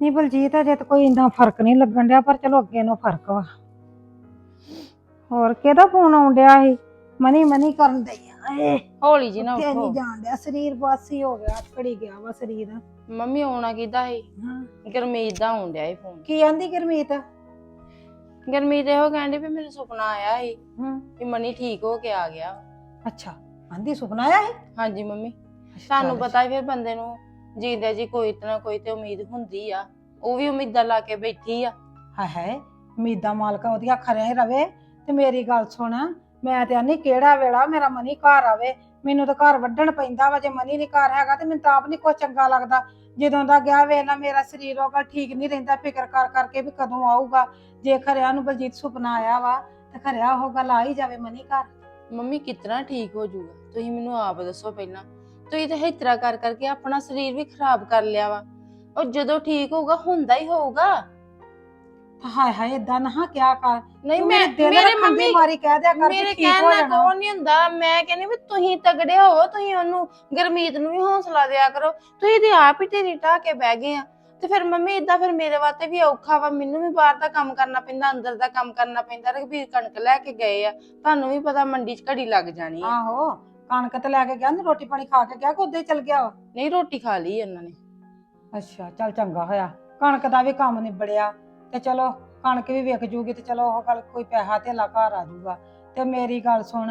ਨਹੀਂ ਬਲਜੀਤ ਅਜੇ ਤਾਂ ਕੋਈ ਇੰਨਾ ਫ਼ਰਕ ਨਹੀਂ ਲੱਗਣ ਡਿਆ ਪਰ ਚਲੋ ਅੱਗੇ ਨੂੰ ਫ਼ਰਕ ਵਾ। ਹੋਰ ਕਿਹਦਾ ਫੋਨ ਆਉਣ ਡਿਆ ਸੀ? ਮਨੀ ਮਨੀ ਕਰਨ ਦਈ ਆ। ਏ ਹੌਲੀ ਜੀ ਨਾ ਉੱਠੋ। ਨਹੀਂ ਜਾਣ ਡਿਆ ਸਰੀਰ ਬਾਸੀ ਹੋ ਗਿਆ ਘੜੀ ਗਿਆ ਵਾ ਸਰੀਰ। ਮੰਮੀ ਆਉਣਾ ਕਿਦਾ ਸੀ? ਹਾਂ। ਗਰਮੀਤ ਦਾ ਆਉਣ ਡਿਆ ਸੀ ਫੋਨ। ਕੀ ਆਂਦੀ ਗੁਰਮੀਤ? ਗਰਮੀਤ ਇਹੋ ਕਹਿੰਦੀ ਵੀ ਮੈਨੂੰ ਸੁਪਨਾ ਆਇਆ ਸੀ ਹੂੰ। ਵੀ ਮਨੀ ਠੀਕ ਹੋ ਕੇ ਆ ਗਿਆ। ਅੱਛਾ ਆਂਦੀ ਸੁਪਨਾ ਆਇਆ ਸੀ? ਹਾਂਜੀ ਮੰਮੀ। ਤੁਹਾਨੂੰ ਪਤਾ ਹੀ ਫਿਰ ਬੰਦੇ ਨੂੰ ਜੀਂਦੇ ਜੀ ਕੋਈ ਇਤਨਾ ਕੋਈ ਤੇ ਉਮੀਦ ਹੁੰਦੀ ਆ। ਉਹ ਵੀ ਉਮੀਦਾਂ ਲਾ ਕੇ ਬੈਠੀ ਆ। ਹਾਏ ਹਾਏ ਉਮੀਦਾਂ ਮਾਲਕਾ ਉਹਦੀਆਂ ਖਰਿਆ ਰਵੇ। ਤੇ ਮੇਰੀ ਗੱਲ ਸੁਣ ਮੈਂ ਤੇ ਆਨੀ ਕਿਹੜਾ ਵੇਲਾ ਮੇਰਾ ਮਨੀ ਘਰ ਆਵੇ। ਮੈਨੂੰ ਤਾਂ ਘਰ ਵੱਢਣ ਪੈਂਦਾ ਵਾ ਜੇ ਮਨੀ ਨਹੀਂ ਘਰ ਹੈਗਾ ਤੇ ਮੈਨੂੰ ਤਾਂ ਆਪ ਨਹੀਂ ਕੁਛ ਚੰਗਾ ਲੱਗਦਾ। ਜਦੋਂ ਦਾ ਗਿਆ ਵੇਲਾ ਮੇਰਾ ਸਰੀਰ ਉਹਗਾ ਠੀਕ ਨਹੀਂ ਰਹਿੰਦਾ ਫਿਕਰ ਕਰ ਕਰਕੇ ਵੀ ਕਦੋਂ ਆਊਗਾ। ਜੇ ਖਰਿਆ ਨੂੰ ਬਲਜੀਤ ਸੁਪਨਾ ਆਇਆ ਵਾ ਤੇ ਖਰਿਆ ਉਹ ਗੱਲ ਆ ਹੀ ਜਾਵੇ ਮਨੀ ਘਰ। ਮੰਮੀ ਕਿਤਨਾ ਠੀਕ ਹੋ ਜਾਊਗਾ ਤੁਸੀਂ ਮੈਨੂੰ ਆਪ ਦੱਸੋ ਪਹਿਲਾਂ ਤੁਸੀਂ ਤਾਂ ਇਤਰਾ ਕਰ ਕਰਕੇ ਆਪਣਾ ਸਰੀਰ ਵੀ ਖਰਾਬ ਕਰ ਲਿਆ ਵਾ। ਉਹ ਜਦੋਂ ਠੀਕ ਹੋਊਗਾ ਹੁੰਦਾ ਹੀ ਹੋਊਗਾ। ਹਾਏ ਹਾਏ ਇਦਾਂ ਨਾ ਕਿਆ ਕਰ। ਨਹੀਂ ਤੂੰ ਮੈਂ ਦਿਲ ਮੇਰੇ ਰੱਖਣ ਦੀ ਮੰਮੀ ਮਾਰੀ ਕਹਿ ਦਿਆ ਕਰ ਮੇਰੇ ਕਿ ਠੀਕ ਹੋ ਕਹਿਣ ਨਾਲ ਜਾਣਾ। ਕੋ ਨਹੀਂ ਹੁੰਦਾ। ਮੈਂ ਕਹਿੰਦੀ ਵੀ ਤੁਸੀਂ ਤਗੜੇ ਹੋਵੋ ਤੁਸੀਂ ਉਹਨੂੰ ਗਰਮੀਤ ਨੂੰ ਵੀ ਹੌਸਲਾ ਦਿਆ ਕਰੋ। ਤੁਸੀਂ ਤੇ ਆਪ ਹੀ ਢੇਰੀ ਢਾਹ ਕੇ ਬਹਿ ਗਏ ਆ। ਤੇ ਫਿਰ ਮੰਮੀ ਇਦਾਂ ਫਿਰ ਮੇਰੇ ਵਾਸਤੇ ਵੀ ਔਖਾ ਵਾ। ਮੈਨੂੰ ਵੀ ਬਾਹਰ ਦਾ ਕੰਮ ਕਰਨਾ ਪੈਂਦਾ ਅੰਦਰ ਦਾ ਕੰਮ ਕਰਨਾ ਪੈਂਦਾ। ਰਘਬੀਰ ਕਣਕ ਲੈ ਕੇ ਗਏ ਆ। ਤੁਹਾਨੂੰ ਵੀ ਪਤਾ ਮੰਡੀ 'ਚ ਘੜੀ ਲੱਗ ਜਾਣੀ ਆ। ਆਹੋ। ਕਣਕ ਤੇ ਲੈ ਕੇ ਗਿਆ ਨਾ ਰੋਟੀ ਪਾਣੀ ਖਾ ਕੇ ਗਿਆ ਕਿ ਉਦਾਂ ਹੀ ਚਲ ਗਿਆ ਵਾ? ਨਹੀਂ ਰੋਟੀ ਖਾ ਲਈ ਇਹਨਾਂ ਨੇ। ਅੱਛਾ ਚੱਲ ਚੰਗਾ ਹੋਇਆ। ਕਣਕ ਦਾ ਵੀ ਕੰਮ ਨਿਬੜਿਆ ਤੇ ਚਲੋ ਕਣਕ ਵੀ ਵਿਕ ਜੂਗੀ ਤੇ ਚਲੋ ਉਹ ਗੱਲ ਕੋਈ ਪੈਸਾ ਧੇਲਾ ਘਰ ਆ ਜਾਊਗਾ ਤੇ ਮੇਰੀ ਗੱਲ ਸੁਣ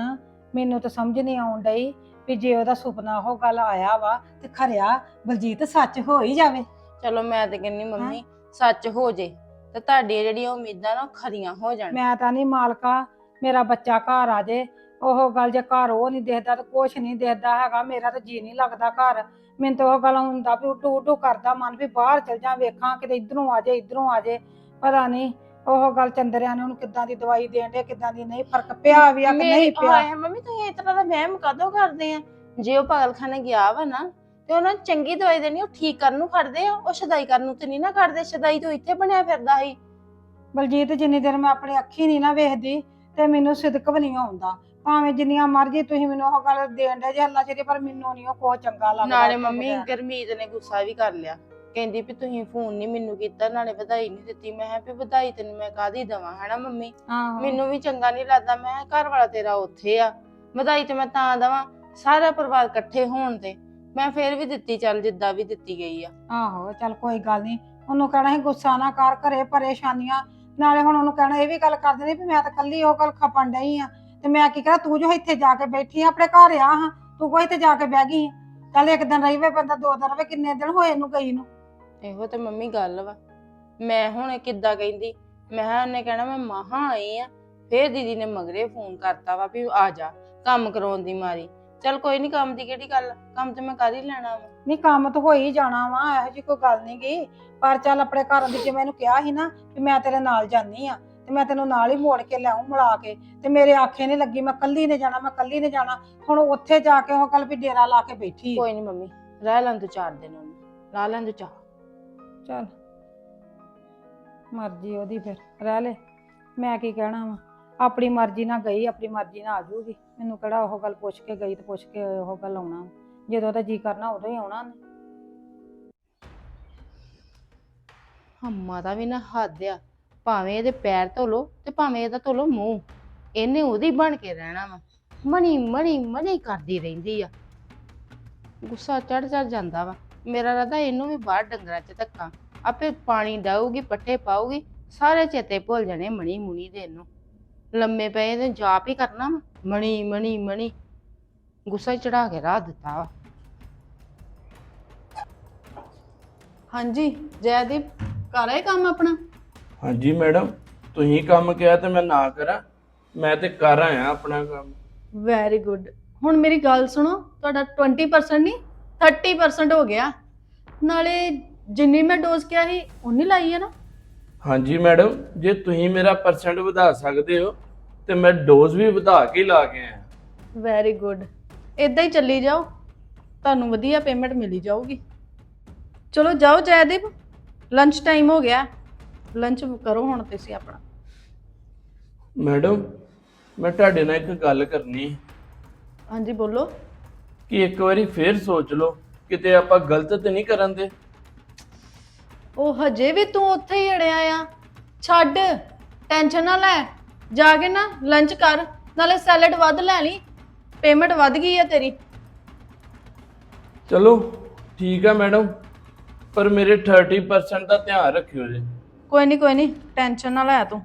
ਮੈਨੂੰ ਤਾਂ ਸਮਝ ਨਹੀਂ ਆਉਣ ਡਈ ਵੀ ਜੇ ਉਹਦਾ ਸੁਪਨਾ ਉਹ ਗੱਲ ਆਇਆ ਵਾ ਤੇ ਖਰਿਆ ਬਲਜੀਤ ਸੱਚ ਹੋ ਹੀ ਜਾਵੇ। ਚਲੋ ਮੈਂ ਤੇ ਕਹਿੰਨੀ ਮੰਮੀ ਸੱਚ ਹੋ ਜੇ ਤੇ ਤੁਹਾਡੀਆਂ ਜਿਹੜੀਆਂ ਉਮੀਦਾਂ ਨਾ ਉਹ ਖਰੀਆਂ ਹੋ ਜਾਣ। ਮੈਂ ਤਾਂ ਨਹੀਂ ਮਾਲਕਾ ਮੇਰਾ ਬੱਚਾ ਘਰ ਆ ਜੇ ਉਹ ਗੱਲ ਜੇ ਘਰ ਉਹ ਨਹੀਂ ਦੇਖਦਾ ਤੇ ਕੁਛ ਨਹੀਂ ਦੇਖਦਾ ਹੈਗਾ ਮੇਰਾ ਤਾਂ ਜੀ ਨਹੀਂ ਲੱਗਦਾ ਘਰ। ਮੈਨੂੰ ਤਾਂ ਉਹ ਗੱਲ ਹੁੰਦਾ ਵੀ ਉੱਡੂ ਉੱਡੂ ਕਰਦਾ ਮਨ ਵੀ ਬਾਹਰ ਚਲ ਜਾ ਵੇਖਾਂ ਕਿਤੇ ਇਧਰੋਂ ਆ ਜੇ ਇਧਰੋਂ ਆ ਜੇ ਪਤਾ ਨਹੀਂ ਉਹ ਗੱਲ ਚੰਦਰਿਆਂ ਨੇ ਉਹਨੂੰ ਕਿੱਦਾਂ ਦੀ ਦਵਾਈ ਦੇਣ ਦੇ ਕਿੱਦਾਂ ਦੀ ਨਹੀਂ ਫ਼ਰਕ ਪਿਆ ਵੀ ਆ ਕਿ ਨਹੀਂ ਪਿਆ? ਹਾਏ ਮੰਮੀ ਤੁਸੀਂ ਇਸ ਤਰ੍ਹਾਂ ਦਾ ਵਹਿਮ ਕਦੋਂ ਕਰਦੇ ਆ? ਜੇ ਉਹ ਪਾਗਲਖਾਨੇ ਗਿਆ ਵਾ ਨਾ ਤੇ ਉਹਨਾਂ ਨੂੰ ਚੰਗੀ ਦਵਾਈ ਦੇਣੀ ਉਹ ਠੀਕ ਕਰਨ ਨੂੰ ਖੜਦੇ ਆ ਉਹ ਸ਼ਦਾਈ ਕਰਨ ਨੂੰ ਤੇ ਨਹੀਂ ਨਾ ਖੜਦੇ ਸ਼ਦਾਈ ਤੋਂ ਇੱਥੇ ਬਣਿਆ ਫਿਰਦਾ ਸੀ। ਬਲਜੀਤ ਜਿੰਨੀ ਦੇਰ ਮੈਂ ਆਪਣੀ ਅੱਖੀ ਨਹੀਂ ਨਾ ਵੇਖਦੀ ਤੇ ਮੈਨੂੰ ਸਿਦਕ ਵੀ ਨਹੀਂ ਆਉਂਦਾ। ਭਾਵੇਂ ਜਿੰਨੀਆਂ ਮਰਜ਼ੀ ਤੁਸੀਂ ਮੈਨੂੰ ਉਹ ਗੱਲ ਦੇਣ ਦੇ ਜੇ ਹੱਲਾ ਚੇਰੇ ਪਰ ਮੈਨੂੰ ਨਹੀਂ ਉਹ ਕੋ ਚੰਗਾ ਲੱਗਦਾ ਨਾਲੇ ਮੰਮੀ। ਗਰਮੀਤ ਨੇ ਗੁੱਸਾ ਵੀ ਕਰ ਲਿਆ। ਕਹਿੰਦੀ ਵੀ ਤੁਸੀਂ ਫੋਨ ਨਹੀਂ ਮੈਨੂੰ ਕੀਤਾ ਨਾਲੇ ਵਧਾਈ ਨਹੀਂ ਦਿੱਤੀ। ਮੈਂ ਕਿਹਾ ਵੀ ਵਧਾਈ ਤੈਨੂੰ ਮੈਂ ਕਾਦੀ ਦਵਾਂ ਹੈਨਾ ਮੰਮੀ। ਮੈਨੂੰ ਵੀ ਚੰਗਾ ਨਹੀਂ ਲੱਗਦਾ। ਮੈਂ ਕਿਹਾ ਘਰ ਵਾਲਾ ਤੇਰਾ ਉੱਥੇ ਆ। ਵਧਾਈ ਤੇ ਮੈਂ ਤਾਂ ਦਵਾਂ। ਸਾਰਾ ਪਰਿਵਾਰ ਇਕੱਠੇ ਹੋਣ ਤੇ ਮੈਂ ਫੇਰ ਵੀ ਦਿੱਤੀ ਚੱਲ ਜਿੱਦਾਂ ਵੀ ਦਿੱਤੀ ਗਈ ਆ। ਆਹੋ ਚੱਲ ਕੋਈ ਗੱਲ ਨਹੀਂ ਉਹਨੂੰ ਕਹਿਣਾ ਸੀ ਗੁੱਸਾ ਨਾ ਕਰ ਘਰੇ ਪਰੇਸ਼ਾਨੀਆਂ। ਨਾਲੇ ਹੁਣ ਉਹਨੂੰ ਕਹਿਣਾ ਇਹ ਵੀ ਗੱਲ ਕਰ ਦੇਣੀ ਵੀ ਮੈਂ ਤਾਂ ਕੱਲੀ ਉਹ ਗੱਲ ਖਪਣ ਡਈ ਆ। ਤੇ ਮੈਂ ਕੀ ਕਰਾਂ ਤੂੰ ਜੋ ਇੱਥੇ ਜਾ ਕੇ ਬੈਠੀ ਆ ਆਪਣੇ ਘਰ ਆ ਹਾਂ ਤੂੰ ਕੋਈ ਇੱਥੇ ਜਾ ਕੇ ਬਹਿ ਗਈ ਆਂ। ਚੱਲ ਇੱਕ ਦਿਨ ਰਹੀ ਵੇ ਬੰਦਾ ਦੋ ਦਿਨ ਰਵੇ ਕਿੰਨੇ ਦਿਨ ਹੋਏ ਇਹਨੂੰ ਗਈ ਨੂੰ? ਇਹੋ ਤੇ ਮੰਮੀ ਗੱਲ ਵਾ। ਮੈਂ ਹੁਣ ਕਿੱਦਾਂ ਕਹਿੰਦੀ? ਮੈਂ ਕਿਹਾ ਉਹਨੇ ਕਹਿਣਾ ਮੈਂ ਮਹਾ ਆਈ ਆ ਫੇਰ ਦੀਦੀ ਨੇ ਮਗਰੇ ਫੋਨ ਕਰਤਾ ਵਾ ਵੀ ਆ ਜਾ ਕੰਮ ਕਰਾਉਣ ਦੀ ਮਾਰੀ। ਚੱਲ ਕੋਈ ਨਹੀਂ ਕੰਮ ਦੀ ਕਿਹੜੀ ਗੱਲ ਆ, ਕੰਮ ਤੇ ਮੈਂ ਕਰ ਹੀ ਲੈਣਾ ਵਾ। ਨਹੀਂ ਕੰਮ ਤਾਂ ਹੋ ਹੀ ਜਾਣਾ ਵਾ ਇਹੋ ਜੀ ਕੋਈ ਗੱਲ ਨਹੀਂ ਗਈ ਪਰ ਚੱਲ ਆਪਣੇ ਘਰ ਦੀ ਜਿਵੇਂ ਇਹਨੂੰ ਕਿਹਾ ਸੀ ਨਾ ਵੀ ਮੈਂ ਤੇਰੇ ਨਾਲ ਜਾਨੀ ਆ। ਤੇ ਮੈਂ ਤੈਨੂੰ ਨਾਲ ਹੀ ਮੋੜ ਕੇ ਲਿਆਉਂ ਮਿਲਾ ਕੇ। ਤੇ ਮੇਰੇ ਆਖੇ ਨਹੀਂ ਲੱਗੀ ਮੈਂ ਕੱਲੀ ਨੇ ਜਾਣਾ ਮੈਂ ਕੱਲੀ ਨੇ ਜਾਣਾ। ਹੁਣ ਉੱਥੇ ਜਾ ਕੇ ਉਹ ਕੱਲ ਵੀ ਡੇਰਾ ਲਾ ਕੇ ਬੈਠੀ। ਕੋਈ ਨਹੀਂ ਮੰਮੀ ਰਹਿ ਲੈਣ ਤੂੰ ਚਾਰ ਦਿਨ ਉਹਨੂੰ। ਲਾ ਲੈਣ ਤੂੰ ਚਾਹ। ਚੱਲ ਮਰਜ਼ੀ ਉਹਦੀ ਫਿਰ। ਰਹਿ ਲੈ ਮੈਂ ਕੀ ਕਹਿਣਾ ਵਾ? ਆਪਣੀ ਮਰਜ਼ੀ ਨਾਲ ਗਈ ਆਪਣੀ ਮਰਜ਼ੀ ਨਾਲ ਆ ਜਾਊਗੀ ਮੈਨੂੰ ਕਿਹੜਾ ਉਹ ਗੱਲ ਪੁੱਛ ਕੇ ਗਈ ਤੇ ਪੁੱਛ ਕੇ ਉਹ ਗੱਲ ਆਉਣਾ ਵਾ। ਜਦੋਂ ਤਾਂ ਜੀ ਕਰਨਾ ਉਦੋਂ ਹੀ ਆਉਣਾ ਨੇ ਹੰਮਾ ਦਾ ਵੀ ਨਾ ਹੱਦ ਆ। ਭਾਵੇਂ ਇਹਦੇ ਪੈਰ ਧੋ ਲੋ ਤੇ ਭਾਵੇਂ ਇਹਦਾ ਧੋ ਲੋ ਮੂੰਹ। ਇਹਨੇ ਉਹਦੀ ਬਣ ਕੇ ਰਹਿਣਾ ਵਾ। ਮਣੀ ਮਣੀ ਮਣੀ ਕਰਦੀ ਰਹਿੰਦੀ ਆ। ਗੁੱਸਾ ਚੜ ਚੜ ਜਾਂਦਾ ਵਾ। ਮੇਰਾ ਰਦਾ ਇਹਨੂੰ ਵੀ ਬਾਹਰ ਡੰਗਰਾਂ 'ਚ ਧੱਕਾ। ਆਪੇ ਪਾਣੀ ਡਾਊਗੀ, ਪੱਠੇ ਪਾਊਗੀ, ਸਾਰੇ ਚੇਤੇ ਭੁੱਲ ਜਾਣੇ ਮਣੀ ਮੁਣੀ ਦੇ ਇਹਨੂੰ। ਲੰਮੇ ਪਏ ਤੇ ਜਾਪ ਹੀ ਕਰਨਾ ਵਾ। ਮਣੀ ਮਣੀ ਮਣੀ। ਗੁੱਸਾ ਚੜਾ ਕੇ ਰਾਹ ਦਿੱਤਾ ਵਾ। ਹਾਂਜੀ, ਜੈਦੀਪ, ਕਰ ਆਏ ਕੰਮ ਆਪਣਾ? ਹਾਂਜੀ ਮੈਡਮ ਤੁਸੀਂ ਕੰਮ ਕਿਹਾ ਤੇ ਮੈਂ ਨਾ ਕਰਾਂ ਮੈਂ ਤੇ ਕਰ ਆਇਆ ਆਪਣਾ ਕੰਮ। ਵੈਰੀ ਗੁੱਡ ਹੁਣ ਮੇਰੀ ਗੱਲ ਸੁਣੋ ਤੁਹਾਡਾ 20% ਨਹੀਂ 30% ਹੋ ਗਿਆ। ਨਾਲੇ ਜਿੰਨੀ ਮੈਂ ਡੋਜ਼ ਕਿਹਾ ਸੀ ਉਨੀ ਲਾਈ ਹੈ ਨਾ। ਹਾਂਜੀ ਮੈਡਮ ਜੇ ਤੁਸੀਂ ਮੇਰਾ ਪਰਸੈਂਟ ਵਧਾ ਸਕਦੇ ਹੋ ਤੇ ਮੈਂ ਡੋਜ਼ ਵੀ ਵਧਾ ਕੇ ਲਾ ਕੇ ਆਇਆ। ਵੈਰੀ ਗੁੱਡ ਇਦਾਂ ਹੀ ਚੱਲੀ ਜਾਓ ਤੁਹਾਨੂੰ ਵਧੀਆ ਪੇਮੈਂਟ ਮਿਲੀ ਜਾਊਗੀ। ਚਲੋ ਜਾਓ ਜੈਦੀਪ ਲੰਚ ਟਾਈਮ ਹੋ ਗਿਆ। ਲੰਚ ਕਰੋ ਹੁਣ ਤੁਸੀਂ ਆਪਣਾ। ਮੈਡਮ ਮੈਂ ਤੁਹਾਡੇ ਨਾਲ ਇੱਕ ਗੱਲ ਕਰਨੀ ਹੈ ਹਾਂਜੀ ਬੋਲੋ। ਕਿ ਇੱਕ ਵਾਰੀ ਫੇਰ ਸੋਚ ਲਓ ਕਿਤੇ ਆਪਾਂ ਗਲਤ ਤੇ ਨਹੀਂ ਕਰਨ ਦੇ। ਉਹ ਹਜੇ ਵੀ ਤੂੰ ਉੱਥੇ ਹੀ ਅੜਿਆ ਆ। ਛੱਡ ਟੈਨਸ਼ਨ ਨਾ ਲੈ। ਜਾ ਕੇ ਨਾ ਲੰਚ ਕਰ ਨਾਲੇ ਸੈਲਡ ਵੱਧ ਲੈ ਲਈ। ਪੇਮੈਂਟ ਵੱਧ ਗਈ ਆ ਤੇਰੀ। ਚਲੋ ਠੀਕ ਆ ਮੈਡਮ ਪਰ ਮੇਰੇ 30% ਦਾ ਧਿਆਨ ਰੱਖਿਓ ਜੀ। ਕੋਈ ਨਹੀਂ ਕੋਈ ਨਹੀਂ ਟੈਨਸ਼ਨ ਨਾ ਲੈ ਤੂੰ।